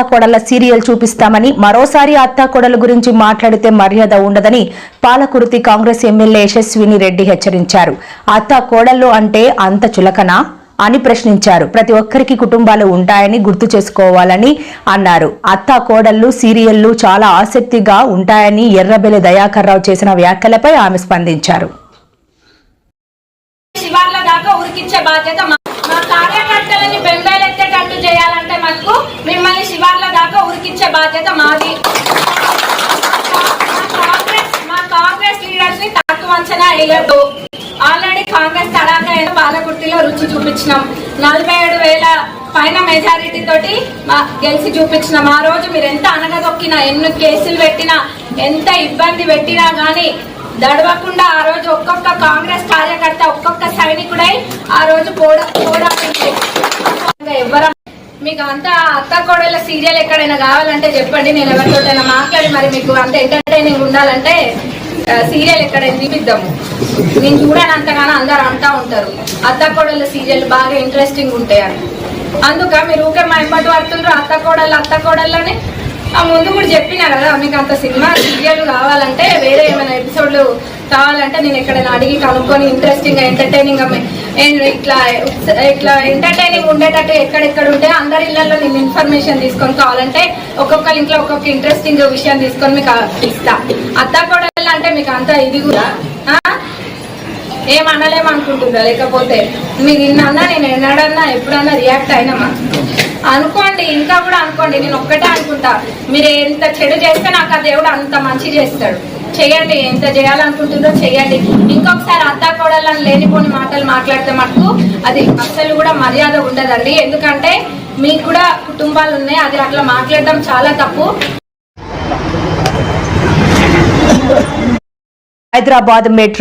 అత్తాకోడళ్ళ serial చూపిస్తామని మరోసారి అత్తాకోడల గురించి మాట్లాడితే మర్యాద ఉండదని పాలకుర్తి కాంగ్రెస్ ఎమ్మెల్యే యశస్విని రెడ్డి హెచ్చరించారు. అత్తాకోడళ్ళు అంటే అంత చులకనా అని ప్రశ్నించారు. ప్రతి ఒక్కరికి కుటుంబాలు ఉంటాయని గుర్తు చేసుకోవాలని అన్నారు. అత్తా కోడళ్ళు సీరియళ్ళు చాలా ఆసక్తిగా ఉంటాయని ఎర్రబెల్లి దయాకర్ రావు చేసిన వ్యాఖ్యలపై ఆమె స్పందించారు. బాధ్యత మా కాంగ్రెస్ మా కాంగ్రెస్ లీడర్స్ని తక్కువ అంచనా వేయలేదు ఆల్రెడీ కాంగ్రెస్ తడాగా అయిన బాలకుర్తిలో రుచి చూపించినాం. నలభై ఏడు వేల పైన మెజారిటీ తోటి గెలిచి చూపించినాం. ఆ రోజు మీరు ఎంత అనగదొక్కినా ఎన్ని కేసులు పెట్టినా ఎంత ఇబ్బంది పెట్టినా గానీ దడవకుండా ఆ రోజు ఒక్కొక్క కాంగ్రెస్ కార్యకర్త ఒక్కొక్క సైనికుడై ఆ రోజు పోడా పోరాడింది. ఎవర మీకు అంతా అత్త కోడళ్ళ సీరియల్ ఎక్కడైనా కావాలంటే చెప్పండి. నేను ఎవరితోటైనా మాట్లాడి మరి మీకు అంత ఎంటర్టైనింగ్ ఉండాలంటే సీరియల్ ఎక్కడైనా చూపిద్దాము. నేను చూడని అంతగానో అందరు అంటా ఉంటారు. అత్త కోడళ్ళ సీరియల్ బాగా ఇంట్రెస్టింగ్ ఉంటాయి అని. అందుక మీరు ఊకే మా ఇమ్మటి పడుతుండ్రు. అత్త కోడళ్ళు అత్త కోడళ్ళని. ఆ ముందు కూడా చెప్పినా కదా మీకు అంత సినిమా సీరియల్ కావాలంటే వేరే ఏమైనా ఎపిసోడ్లు కావాలంటే నేను ఎక్కడైనా అడిగి కనుక్కొని ఇంట్రెస్టింగ్ ఎంటర్టైనింగ్ ఇట్లా ఇట్లా ఎంటర్టైనింగ్ ఉండేటట్టు ఎక్కడెక్కడ ఉంటే అందరి ఇళ్ళలో నేను ఇన్ఫర్మేషన్ తీసుకొని కావాలంటే ఒక్కొక్కరి ఇంట్లో ఒక్కొక్క ఇంట్రెస్టింగ్ విషయం తీసుకొని మీకు ఇస్తా. అత్త కోడళ్ళు అంటే మీకు అంత ఇది కూడా ఆ? ఏం లేకపోతే మీరు నిన్నన్నా నేను ఎన్నడన్నా ఎప్పుడన్నా రియాక్ట్ అయినామా? అనుకోండి ఇంకా కూడా అనుకోండి. నేను ఒక్కటే అనుకుంటా. మీరు ఎంత చెడు చేస్తే నాకు ఆ దేవుడు అంత మంచి చేస్తాడు. చేయండి ఎంత చేయాలనుకుంటుందో చేయండి ఇంకొకసారి అత్తా కోడళ్ళని లేనిపోని మాటలు మాట్లాడితే మటుకు అది అస్సలు కూడా మర్యాద ఉండదండి. ఎందుకంటే మీకు కూడా కుటుంబాలు ఉన్నాయి అది అట్లా మాట్లాడడం చాలా తప్పు. హైదరాబాద్ మెట్రో